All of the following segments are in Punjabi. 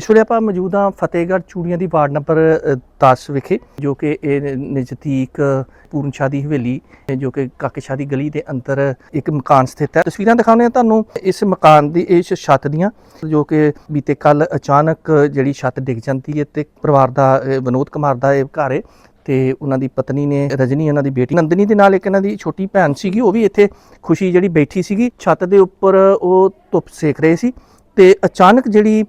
ਇਸ ਵੇਲੇ ਆਪਾਂ ਮੌਜੂਦ ਹਾਂ ਫਤਿਹਗੜ੍ਹ ਚੂੜੀਆਂ ਦੀ ਵਾਰਡ ਨੰਬਰ 10 ਵਿਖੇ, ਜੋ ਕਿ ਇਹ ਨਜ਼ਦੀਕ ਪੂਰਨ ਸ਼ਾਹ ਦੀ ਹਵੇਲੀ, ਜੋ ਕਿ ਕਾਕੇ ਸ਼ਾਹ ਦੀ ਗਲੀ ਦੇ ਅੰਦਰ ਇੱਕ ਮਕਾਨ ਸਥਿਤ ਹੈ। ਤਸਵੀਰਾਂ ਦਿਖਾਉਂਦੇ ਹਾਂ ਤੁਹਾਨੂੰ ਇਸ ਮਕਾਨ ਦੀ, ਇਸ ਛੱਤ ਦੀਆਂ, ਜੋ ਕਿ ਬੀਤੇ ਕੱਲ ਅਚਾਨਕ ਜਿਹੜੀ ਛੱਤ ਡਿੱਗ ਜਾਂਦੀ ਹੈ ਤੇ ਪਰਿਵਾਰ ਦਾ ਵਿਨੋਦ ਕੁਮਾਰ ਦਾ ਇਹ ਘਰ ਹੈ ਤੇ ਉਹਨਾਂ ਦੀ ਪਤਨੀ ਨੇ ਰਜਨੀ, ਉਹਨਾਂ ਦੀ ਬੇਟੀ ਨੰਦਨੀ ਦੇ ਨਾਲ ਇੱਕ ਇਹਨਾਂ ਦੀ ਛੋਟੀ ਭੈਣ ਸੀਗੀ, ਉਹ ਵੀ ਇੱਥੇ ਖੁਸ਼ੀ ਜਿਹੜੀ ਬੈਠੀ ਸੀਗੀ। ਛੱਤ ਦੇ ਉੱਪਰ ਉਹ ਧੁੱਪ ਸੇਕ ਰਹੇ ਸੀ ਤੇ ਅਚਾਨਕ ਜਿਹੜੀ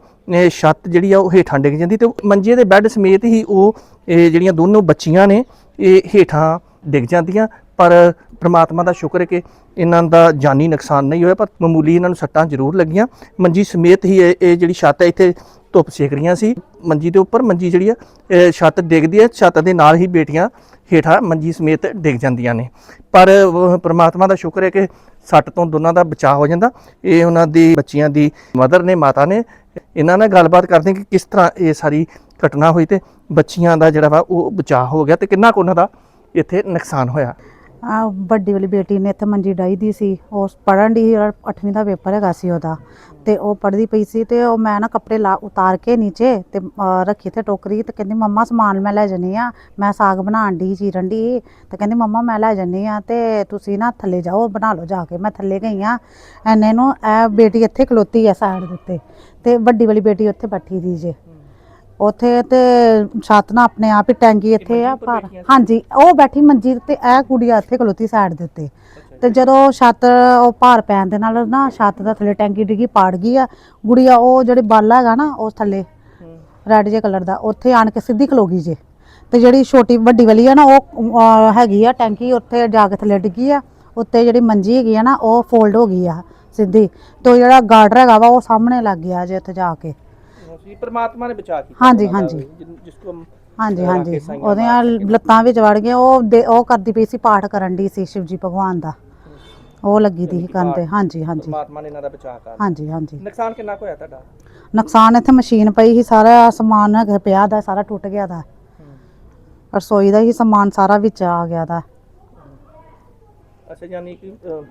ਛੱਤ ਜਿਹੜੀ ਆ ਉਹ ਹੇਠਾਂ ਡਿੱਗ ਜਾਂਦੀ ਤੇ ਮੰਜੇ ਦੇ ਬੈੱਡ ਸਮੇਤ ਹੀ ਉਹ, ਇਹ ਜਿਹੜੀਆਂ ਦੋਨੋਂ ਬੱਚੀਆਂ ਨੇ, ਇਹ ਹੇਠਾਂ ਡਿੱਗ ਜਾਂਦੀਆਂ। ਪਰ ਪ੍ਰਮਾਤਮਾ ਦਾ ਸ਼ੁਕਰ ਹੈ ਕਿ ਇਹਨਾਂ ਦਾ ਜਾਨੀ ਨੁਕਸਾਨ ਨਹੀਂ ਹੋਇਆ, ਪਰ ਮਾਮੂਲੀ ਇਹਨਾਂ ਨੂੰ ਸੱਟਾਂ ਜ਼ਰੂਰ ਲੱਗੀਆਂ। ਮੰਜੀ ਸਮੇਤ ਹੀ ਇਹ ਜਿਹੜੀ ਛੱਤ ਹੈ, ਇੱਥੇ ਧੁੱਪ ਸੇਕ ਰਹੀਆਂ ਸੀ। ਮੰਜੀ ਦੇ ਉੱਪਰ ਮੰਜੀ ਜਿਹੜੀ ਆ ਛੱਤ ਡਿੱਗਦੀ ਹੈ, ਛੱਤ ਦੇ ਨਾਲ ਹੀ ਬੇਟੀਆਂ ਹੇਠਾਂ ਮੰਜੀ ਸਮੇਤ ਡਿੱਗ ਜਾਂਦੀਆਂ ਨੇ। ਪਰ ਪ੍ਰਮਾਤਮਾ ਦਾ ਸ਼ੁਕਰ ਹੈ ਕਿ ਸੱਟ ਤੋਂ ਦੋਨਾਂ ਦਾ ਬਚਾਅ ਹੋ ਜਾਂਦਾ। ਇਹ ਉਹਨਾਂ ਦੀ ਬੱਚੀਆਂ ਦੀ ਮਦਰ ਨੇ, ਮਾਤਾ ਨੇ। ਇਹਨਾਂ ਨਾਲ ਗੱਲਬਾਤ ਕਰਦੇ ਕਿ ਕਿਸ ਤਰ੍ਹਾਂ ਇਹ ਸਾਰੀ ਘਟਨਾ ਹੋਈ ਤੇ ਬੱਚੀਆਂ ਦਾ ਜਿਹੜਾ ਵਾ ਉਹ ਬਚਾਅ ਹੋ ਗਿਆ ਤੇ ਕਿੰਨਾ ਕੁ ਉਹਨਾਂ ਦਾ ਇੱਥੇ ਨੁਕਸਾਨ ਹੋਇਆ। ਆ ਵੱਡੀ ਵਾਲੀ ਬੇਟੀ ਨੇ ਇੱਥੇ ਮੰਜੀ ਡਾਈ ਦੀ ਸੀ, ਉਹ ਪੜਨ ਦੀ 8ਵੀਂ ਦਾ ਪੇਪਰ ਹੈਗਾ ਸੀ ਉਹਦਾ। ਤੇ ਉਹ ਪੜਦੀ ਪਈ ਸੀ ਤੇ ਉਹ ਮੈਂ ਨਾ ਕੱਪੜੇ ਲਾ ਉਤਾਰ ਕੇ ਨੀਚੇ ਤੇ ਰੱਖੀ ਤੇ ਟੋਕਰੀ ਤੇ ਕਹਿੰਦੀ, ਮੰਮਾ, ਸਮਾਨ ਮੈਂ ਲੈ ਜੰਨੀ ਆ। ਮੈਂ ਸਾਗ ਬਣਾਉਣ ਦੀ ਚੀਰਨ ਦੀ ਤੇ ਕਹਿੰਦੀ, ਮੰਮਾ, ਮੈਂ ਲੈ ਜੰਨੀ ਆ ਤੇ ਤੁਸੀਂ ਨਾ ਥੱਲੇ ਜਾਓ, ਬਣਾ ਲਓ ਜਾ ਕੇ। ਮੈਂ ਥੱਲੇ ਗਈ ਆ। ਐਨੇ ਨੂੰ ਇਹ ਬੇਟੀ ਇੱਥੇ ਖਲੋਤੀ ਆ ਸਾਈਡ ਦੇ ਉੱਤੇ। ਤੇ ਵੱਡੀ ਵਾਲੀ ਬੇਟੀ ਉੱਥੇ ਬੈਠੀ ਦੀ ਜੇ। ਉੱਥੇ ਤੇ ਛੱਤ ਨਾ ਆਪਣੇ ਆਪ ਹੀ ਟੈਂਕੀ ਇੱਥੇ ਆ ਪਰ? ਹਾਂਜੀ ਉਹ ਬੈਠੀ ਮੰਜੀ ਤੇ ਇਹ ਕੁੜੀਆਂ ਇੱਥੇ ਖਲੋਤੀ ਸਾਈਡ ਦੇ ਉੱਤੇ। ਤੇ ਜਦੋਂ ਛੱਤ ਉਹ ਭਾਰ ਪੈਣ ਦੇ ਨਾਲ ਨਾ ਛੱਤ ਦਾ ਥੱਲੇ ਟੈਂਕੀ ਡਿੱਗੀ ਪਾੜ ਗਈ ਆ। ਗੁੜੀਆ ਉਹ ਜਿਹੜੇ ਬਾਲਾ ਹੈਗਾ ਨਾ ਉਸ ਥੱਲੇ ਰੈੱਡ ਜੇ ਕਲਰ ਦਾ ਉੱਥੇ ਆਣ ਕੇ ਸਿੱਧੀ ਖਲੋ ਗਈ ਜੇ। ਤੇ ਜਿਹੜੀ ਛੋਟੀ ਵੱਡੀ ਵਾਲੀ ਆ ਨਾ ਉਹ ਹੈਗੀ ਆ ਟੈਂਕੀ ਉੱਥੇ ਜਾ ਕੇ ਥੱਲੇ ਡਿੱਗੀ ਆ। ਉੱਤੇ ਜਿਹੜੀ ਮੰਜੀ ਹੈਗੀ ਆ ਨਾ ਉਹ ਫੋਲਡ ਹੋ ਗਈ ਆ ਸਿੱਧੀ। ਤੇ ਜਿਹੜਾ ਗਾਰਡਰ ਹੈਗਾ ਵਾ ਉਹ ਸਾਹਮਣੇ ਲੱਗ ਗਿਆ ਜੇ ਉੱਥੇ ਜਾ ਕੇ। ਸੀ ਪ੍ਰਮਾਤਮਾ ਨੇ ਬਚਾ ਕੀਤਾ ਹਾਂਜੀ, ਉਹਨਾਂ ਦਾ। ਜਿਸ- ਕੋ ਹਾਂਜੀ। ਹਾਂਜੀ ਮਾਰ ਕੇ। ਲੱਤਾਂ ਵਿੱਚ ਵੜ ਗਈਆਂ। ਉਹ ਦੇ- ਉਹ ਕਰਦੀ ਪਈ ਸੀ ਪਾਠ ਕਰਨ ਦੀ ਸੀ ਸ਼ਿਵਜੀ ਭਗਵਾਨ ਦਾ। ਉਹ ਲੱਗੀ ਦੀ ਸੀ ਕਰਨ ਤੇ। ਹਾਂਜੀ ਹਾਂਜੀ। ਪ੍ਰਮਾਤਮਾ ਨੇ ਇਹਨਾਂ ਦਾ ਬਚਾਅ ਕਰ ਹਾਂਜੀ ਹਾਂਜੀ। ਨੁਕਸਾਨ ਕਿੰਨਾ ਕੁ ਹੋਇਆ ਤੁਹਾਡਾ? ਨੁਕਸਾਨ ਇੱਥੇ ਮਸ਼ੀਨ ਪਈ ਸੀ ਸਾਰਾ ਸਮਾਨ ਹੈਗਾ ਪਿਆ ਦਾ ਸਾਰਾ ਟੁੱਟ ਗਿਆ ਦਾ। ਰਸੋਈ ਦਾ ਹੀ ਸਮਾਨ ਸਾਰਾ ਵਿੱਚ ਆ ਗਿਆ ਦਾ। ਅੱਛਾ ਯਾਨੀ ਕਿ ਅਹ,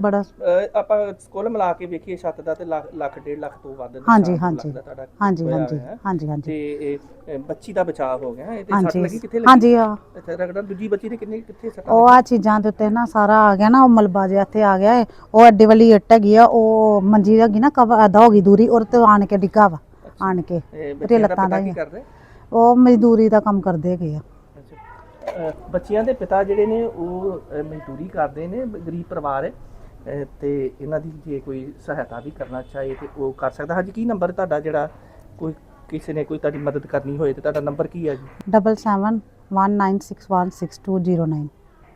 ਬੜਾ ਅਹ, ਆਪਾਂ ਸਕੂਲ ਮਿਲਾ ਕੇ ਵੇਖੀਏ ਛੱਤ ਦਾ ਤੇ ਲੱਖ ਲੱਖ ਡੇਢ ਲੱਖ ਤੋਂ ਵੱਧ ਹਾਂਜੀ, ਨੁਕਸਾਨ ਹਾਂਜੀ। ਲੱਗਦਾ ਤੁਹਾਡਾ ਹਾਂਜੀ ਹੋਇਆ ਹਾਂਜੀ ਹੋਇਆ। ਹੈ। ਹਾਂਜੀ ਹਾਂਜੀ। ਤੇ ਇਹ ਬੱਚੀ ਦਾ ਬਚਾਅ ਹੋ ਗਿਆ। ਇਹ ਤੇ ਸੱਟ ਲੱਗੀ ਹਾਂਜੀ ਕਿੱਥੇ ਲੱਗੀ? ਹਾਂਜੀ ਆ। ਇੱਥੇ ਰਗੜਾ ਦੂਜੀ ਬੱਚੀ ਦੇ ਕਿੰਨੇ ਕਿੱਥੇ ਸੱਟ ਉਹ ਆ ਚੀਜ਼ਾਂ ਦੇ ਉੱਤੇ ਨਾ ਸਾਰਾ ਆ ਗਿਆ ਨਾ ਉਹ ਮਲਬਾ ਜਿਹਾ ਇੱਥੇ ਆ ਗਿਆ। ਉਹ ਅੱਡੇ ਵਾਲੀ ਇੱਟ ਹੈਗੀ ਆ ਉਹ ਮੰਜੀ ਹੈਗੀ ਨਾ ਕਵ ਅਦਾ ਹੋ ਗਈ ਦੂਰੀ ਔਰ ਤੇ ਆਣ ਕੇ ਡਿੱਗਾ ਵਾ ਆਣ ਕੇ। ਬੱਚੇ ਲੱਤਾਂ ਦਾ ਕੀ ਹੀ। ਕਰਦੇ? ਉਹ ਮਜ਼ਦੂਰੀ ਦਾ ਕੰਮ ਕਰਦੇ ਹੈਗੇ ਆ। ਅੱਛਾ। ਅਹ, ਬੱਚਿਆਂ ਦੇ ਪਿਤਾ ਜਿਹੜੇ ਨੇ ਉਹ ਅਹ, ਮਜ਼ਦੂਰੀ ਕਰਦੇ ਨੇ ਬ- ਗਰੀਬ ਪਰਿਵਾਰ ਹੈ। ਅਹ, ਤੇ ਇਹਨਾਂ ਦੀ ਜੇ ਕੋਈ ਸਹਾਇਤਾ ਵੀ ਕਰਨਾ ਚਾਹੇ ਤੇ ਉਹ ਕਰ ਸਕਦਾ। ਹਾਂਜੀ ਕੀ ਨੰਬਰ ਤੁਹਾਡਾ ਜਿਹੜਾ ਕੋਈ ਕਿਸੇ ਨੇ ਕੋਈ ਤੁਹਾਡੀ ਮਦਦ ਕਰਨੀ ਹੋਏ ਤੇ ਤੁਹਾਡਾ ਨੰਬਰ ਕੀ ਹੈ ਜੀ? Double seven one nine six one six two zero nine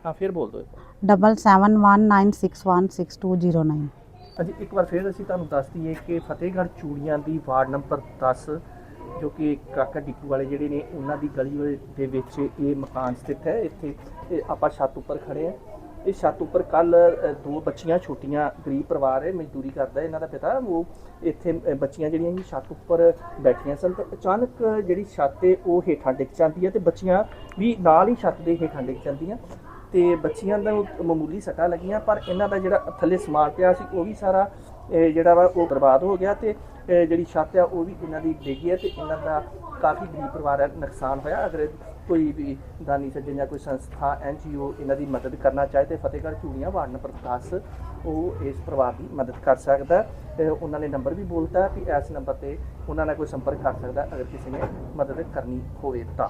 ਹਾਂ ਫਿਰ ਬੋਲ ਦਿਓ ਇੱਕ ਵਾਰ। Double seven one nine six one six two zero nine ਹਾਂਜੀ ਇੱਕ ਵਾਰ ਫਿਰ ਅਸੀਂ ਤੁਹਾਨੂੰ ਦੱਸ ਦਈਏ ਕਿ ਫਤਿਹਗੜ੍ਹ ਚੂੜੀਆਂ ਦੀ ਵਾਰਡ ਨੰਬਰ 10 ਜੋ ਕਿ ਕਾਕਾ ਡਿਪੂ ਵਾਲੇ ਜਿਹੜੇ ਨੇ ਉਹਨਾਂ ਦੀ ਗਲੀ ਦੇ- ਦੇ ਵਿੱਚ ਇਹ ਮਕਾਨ ਸਥਿਤ ਹੈ। ਇੱਥੇ ਇਹ ਆਪਾਂ ਛੱਤ ਉੱਪਰ ਖੜੇ ਆ ਇਹ ਛੱਤ ਉੱਪਰ ਕੱਲ ਦੋ ਬੱਚੀਆਂ ਛੋਟੀਆਂ, ਗਰੀਬ ਪਰਿਵਾਰ ਹੈ, ਮਜ਼ਦੂਰੀ ਕਰਦਾ ਇਹਨਾਂ ਦਾ ਪਿਤਾ, ਉਹ ਇੱਥੇ ਬੱਚੀਆਂ ਜਿਹੜੀਆਂ ਸੀ, ਛੱਤ ਉੱਪਰ ਬੈਠੀਆਂ ਸਨ, ਤੇ ਅਚਾਨਕ ਜਿਹੜੀ ਛੱਤ ਹੈ, ਉਹ ਹੇਠਾਂ ਡਿੱਗ ਜਾਂਦੀ ਹੈ, ਤੇ ਬੱਚੀਆਂ ਵੀ ਨਾਲ ਹੀ ਛੱਤ ਦੇ ਹੇਠਾਂ ਡਿੱਗ ਜਾਂਦੀਆਂ, ਤੇ ਬੱਚੀਆਂ ਦਾ ਮਾਮੂਲੀ ਸੱਟਾਂ ਲੱਗੀਆਂ, ਪਰ ਇਹਨਾਂ ਦਾ ਜਿਹੜਾ ਥੱਲੇ ਸਮਾਨ ਪਿਆ ਸੀ, ਉਹ ਵੀ ਸਾਰਾ ਜਿਹੜਾ ਵਾ, ਉਹ ਬਰਬਾਦ ਹੋ ਗਿਆ, ਤੇ ਜਿਹੜੀ ਛੱਤ ਆ, ਉਹ ਵੀ ਇਹਨਾਂ ਦੀ ਡਿੱਗੀ ਹੈ, ਤੇ ਇਹਨਾਂ ਦਾ ਕਾਫੀ ਗਰੀਬ ਪਰਿਵਾਰ ਦਾ ਨੁਕਸਾਨ ਹੋਇਆ, ਅਗਰ ਕੋਈ ਵੀ ਦਾਨੀ ਸੱਜਣ ਜਾਂ ਕੋਈ ਸੰਸਥਾ ਐਨਜੀਓ ਇਹਨਾਂ ਦੀ ਮਦਦ ਕਰਨਾ ਚਾਹੇ ਤੇ ਫਤਿਹਗੜ੍ਹ ਚੂੜੀਆਂ ਵਾਰਡ ਨੰਬਰ 10 ਉਹ ਇਸ ਪਰਿਵਾਰ ਦੀ ਮਦਦ ਕਰ ਸਕਦਾ ਉਹਨਾਂ ਨੇ ਨੰਬਰ ਵੀ ਬੋਲਤਾ ਕਿ ਇਸ ਨੰਬਰ ਤੇ ਉਹਨਾਂ ਨਾਲ ਕੋਈ ਸੰਪਰਕ ਕਰ ਸਕਦਾ ਅਗਰ ਕਿਸੇ ਨੇ ਮਦਦ ਕਰਨੀ ਹੋਵੇ ਤਾਂ।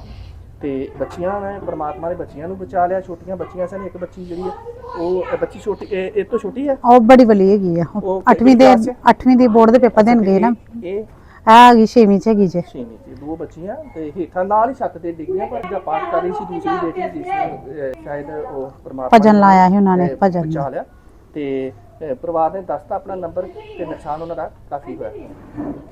ਤੇ ਬੱਚੀਆਂ ਨੇ ਪ੍ਰਮਾਤਮਾ ਨੇ ਬੱਚੀਆਂ ਨੂੰ ਬਚਾ ਲਿਆ ਛੋਟੀਆਂ ਬੱਚੀਆਂ ਸਨ ਇੱਕ ਬੱਚੀ ਜਿਹੜੀ ਹੈ ਉਹ ਬੱਚੀ ਛੋਟੀ ਇਹ ਤੋਂ ਛੋਟੀ ਹੈ? ਉਹ ਬੜੀ ਵਾਲੀ ਹੈਗੀ ਆ। ਉਹ 8ਵੀਂ ਦੇ ਕਿਹੜੀ class 'ਚ? 8ਵੀਂ ਦੇ ਬੋਰਡ ਦੇ ਪੇਪਰ ਦੇਣ ਗਏ ਨਾ। ਇਹ ਹੈਗੀ 6ਵੀਂ ਚ ਹੈਗੀ ਜੇ। ਛੇਵੀਂ ਤੇ ਦੋ ਬੱਚੀਆਂ ਤੇ ਹੇਠਾਂ ਨਾਲ ਹੀ ਛੱਤ ਤੇ ਡਿੱਗੀਆਂ ਪਰ ਜਿਹੜਾ ਪਾਠ ਕਰ ਰਹੀ ਸੀ ਦੂਸਰੀ ਬੇਟੀ ਜਿਸ ਨੂੰ ਅਹ, ਸ਼ਾਇਦ ਉਹ ਪ੍ਰਮਾਤਮਾ ਭਜਨ ਲਾਇਆ ਸੀ ਉਹਨਾਂ ਨੇ, ਅਹ, ਭਜਨ। ਬਚਾ ਲਿਆ। ਤੇ ਅਹ, ਪਰਿਵਾਰ ਨੇ ਦੱਸਤਾ ਆਪਣਾ ਨੰਬਰ ਤੇ ਨੁਕਸਾਨ ਉਹਨਾਂ ਦਾ ਕਾਫੀ ਹੋਇਆ।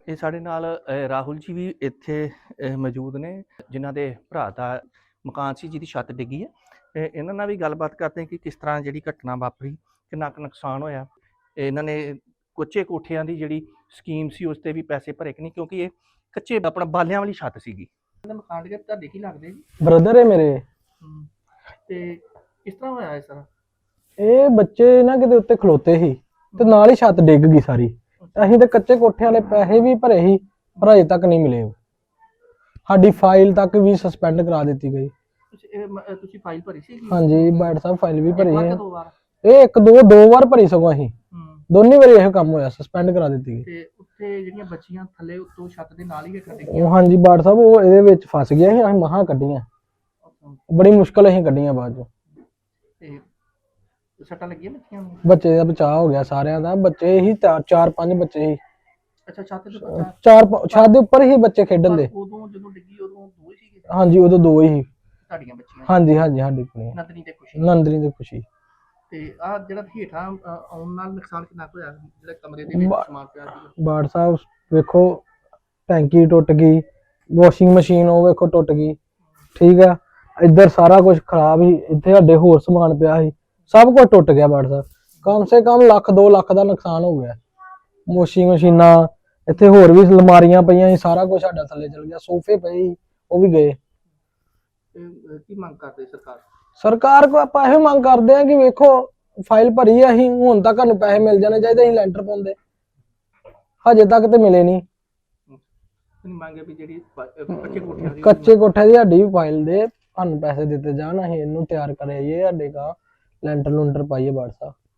ਇਹ ਸਾਡੇ ਨਾਲ ਅਹ, ਰਾਹੁਲ ਜੀ ਵੀ ਇੱਥੇ ਅਹ, ਮੌਜੂਦ ਨੇ ਜਿਨ੍ਹਾਂ ਦੇ ਭਰਾ ਦਾ ਮਕਾਨ ਸੀ ਜਿਹਦੀ ਛੱਤ ਡਿੱਗੀ ਹੈ। ਤੇ ਇਹਨਾਂ ਨਾਲ ਵੀ ਗੱਲਬਾਤ ਕਰਦੇ ਹਾਂ ਕਿ ਕਿਸ ਤਰ੍ਹਾਂ ਜਿਹੜੀ ਘਟਨਾ ਵਾਪਰੀ ਕਿੰਨਾ ਕੁ ਨੁਕਸਾਨ ਹੋਇਆ। ਇਹਨਾਂ ਨੇ ਕੱਚੇ ਕੋਠਿਆਂ ਦੀ ਜਿਹੜੀ ਸਕੀਮ ਸੀ ਉਸ ਤੇ ਵੀ ਪੈਸੇ ਭਰੇ ਕਿ ਨਹੀਂ ਕਿਉਂਕਿ ਇਹ ਕੱਚੇ ਆਪਣਾ ਬਾਲਿਆਂ ਵਾਲੀ ਛੱਤ ਸੀਗੀ। ਇਹਦਾ ਮਕਾਨ ਦੇ ਤੁਹਾਡੇ ਕੀ ਲੱਗਦੇ ਜੀ? ਬ੍ਰਦਰ ਹੈ ਮੇਰੇ। ਤੇ ਕਿਸ ਤਰ੍ਹਾਂ ਹੋਇਆ ਇਹ ਸਾਰਾ? ਇਹ ਬੱਚੇ ਨਾ ਕਿਤੇ ਉੱਤੇ ਖਲੋਤੇ ਸੀ ਤੇ ਨਾਲ ਹੀ ਛੱਤ ਡਿੱਗ ਗਈ ਸਾਰੀ। ਅਸੀਂ ਤੇ ਕੱਚੇ ਕੋਠੇ ਵਾਲੇ ਪੈਸੇ ਵੀ ਭਰੇ ਸੀ ਪਰ ਅਜੇ ਤੱਕ ਨਹੀਂ ਮਿਲੇ। ਉਹ। ਸਾਡੀ ਫਾਈਲ ਤੱਕ ਵੀ ਸਸਪੈਂਡ ਕਰਾ ਦਿੱਤੀ ਗਈ। ਤੁਸੀਂ ਇਹ ਮ- ਅਹ ਤੁਸੀਂ ਫਾਈਲ ਭਰੀ ਸੀ ਹਾਂਜੀ ਬਾਈਟ ਸਾਹਿਬ ਫਾਈਲ ਵੀ ਭਰੀ ਹੈ। ਦੋ ਵਾਰ? ਇਹ ਇੱਕ ਦੋ ਦੋ ਵਾਰ ਭਰੀ ਸਗੋਂ ਅਸੀਂ। ਹੂੰ। ਦੋਨੇ ਵਾਰੀ ਇਹ ਕੰਮ ਹੋਇਆ ਸਸਪੈਂਡ ਕਰਾ ਦਿੱਤੀ ਗਈ। ਤੇ ਉੱਥੇ ਜਿਹੜੀਆਂ ਬੱਚੀਆਂ ਥੱਲੇ ਉੱਤੋਂ ਛੱਤ ਦੇ ਨਾਲ ਹੀ ਹੇਠਾਂ ਡਿੱਗੀਆਂ ਉਹ ਹਾਂਜੀ ਬਾਈਟ ਸਾਹਿਬ ਉਹ ਇਹਦੇ ਵਿੱਚ ਫਸ ਗਿਆ ਸੀ ਅਸੀਂ ਮਹਾ ਕੱਢੀਆਂ। ਬੜੀ ਮੁਸ਼ਕਲ ਅਸੀਂ ਕੱਢੀਆਂ ਬਾਅਦ ਚੋਂ। ਤੇ ਸੱਟਾਂ ਲੱਗੀਆਂ ਬੱਚੀਆਂ ਨੂੰ? ਬੱਚੇ ਦਾ ਬਚਾਅ ਹੋ ਗਿਆ ਸਾਰਿਆਂ ਦਾ ਬੱਚੇ ਹੀ ਚਾਰ- ਪੰਜ ਬੱਚੇ ਸੀ ਅੱਛਾ ਛੱਤ ਤੇ ਬੱਚਾ ਚਾਰ ਛੱਤ ਦੇ ਉੱਪਰ ਹੀ ਬੱਚੇ ਖੇਡਣ ਦੇ। ਉਦੋਂ ਜਦੋਂ ਡਿੱਗੀ ਉਦੋਂ ਦੋ ਹੀ ਸੀਗੇ। ਹਾਂਜੀ ਉਦੋਂ ਦੋ ਹੀ ਤੁਹਾਡੀਆਂ ਬੱਚੀਆਂ। ਹਾਂਜੀ ਹਾਂਜੀ ਸਾਡੀ ਕੁੜੀ ਨੰਦਨੀ ਤੇ ਖੁਸ਼ੀ। ਨੰਦਨੀ ਦੀ ਖੁਸ਼ੀ। ਤੇ ਆ ਜਿਹੜਾ ਹੇਠਾਂ ਆਉਣ ਨਾਲ ਨੁਕਸਾਨ ਕਿੰਨਾ ਕੁ ਹੋਇਆ? ਜਿਹੜਾ ਕਮਰੇ ਦੇ ਵਿੱਚ ਬਾ- ਸਮਾਨ ਪਿਆ ਸੀ ਬਾੜ ਸਾਹਿਬ ਵੇਖੋ ਟੈਂਕੀ ਟੁੱਟ ਗਈ ਵਾਸ਼ਿੰਗ ਮਸ਼ੀਨ ਉਹ ਵੇਖੋ ਟੁੱਟ ਗਈ ਠੀਕ ਆ ਇੱਧਰ ਸਾਰਾ ਕੁਝ ਖਰਾਬ ਹੀ ਇੱਥੇ ਸਾਡੇ ਹੋਰ ਸਮਾਨ ਪਿਆ ਸੀ ਸਭ ਕੁਝ ਟੁੱਟ ਗਿਆ ਬਾੜ ਸਾਹਿਬ। ਕਮ ਸੇ ਕਮ ਲੱਖ 2 ਲੱਖ ਦਾ ਨੁਕਸਾਨ ਹੋ ਗਿਆ। ਵਾਸ਼ਿੰਗ ਮਸ਼ੀਨਾਂ ਇੱਥੇ ਹੋਰ ਵੀ ਅਲਮਾਰੀਆਂ ਪਈਆਂ ਸੀ ਸਾਰਾ ਕੁਝ ਸਾਡਾ ਥੱਲੇ ਚਲ ਗਿਆ ਸੋਫੇ ਪਏ ਸੀ ਉਹ ਵੀ ਗਏ। ਤੇ, ਕੀ ਮੰਗ ਕਰਦੇ ਸਰਕਾਰ? ਸਰਕਾਰ ਕੋ ਆਪਾਂ ਇਹੋ ਮੰਗ ਕਰਦੇ ਆ ਕਿ ਵੇਖੋ ਫਾਈਲ ਭਰੀ ਆ ਅਸੀਂ ਹੁਣ ਤੱਕ ਸਾਨੂੰ ਪੈਸੇ ਮਿਲ ਜਾਣੇ ਚਾਹੀਦੇ ਅਸੀਂ ਲੈਂਟਰ ਪਾਉਂਦੇ। ਹਜੇ ਤੱਕ ਤੇ ਮਿਲੇ ਨਹੀਂ। ਨਹੀਂ ਮੰਗੇ ਵੀ ਜਿਹੜੀ ਕੱਚੇ ਕੋਠਿਆਂ ਦੀ ਕੱਚੇ ਕੋਠੇ ਦੀ ਸਾਡੀ ਵੀ ਫਾਈਲ ਦੇ ਸਾਨੂੰ ਪੈਸੇ ਦਿੱਤੇ ਜਾਣ ਅਸੀਂ ਇਹਨੂੰ ਤਿਆਰ ਕਰਾਈਏ ਸਾਡੇ ਕਾ ਲੈਂਟਰ ਲੁੰਟਰ ਪਾਈਏ ਬਾੜ ਸਾਹਿਬ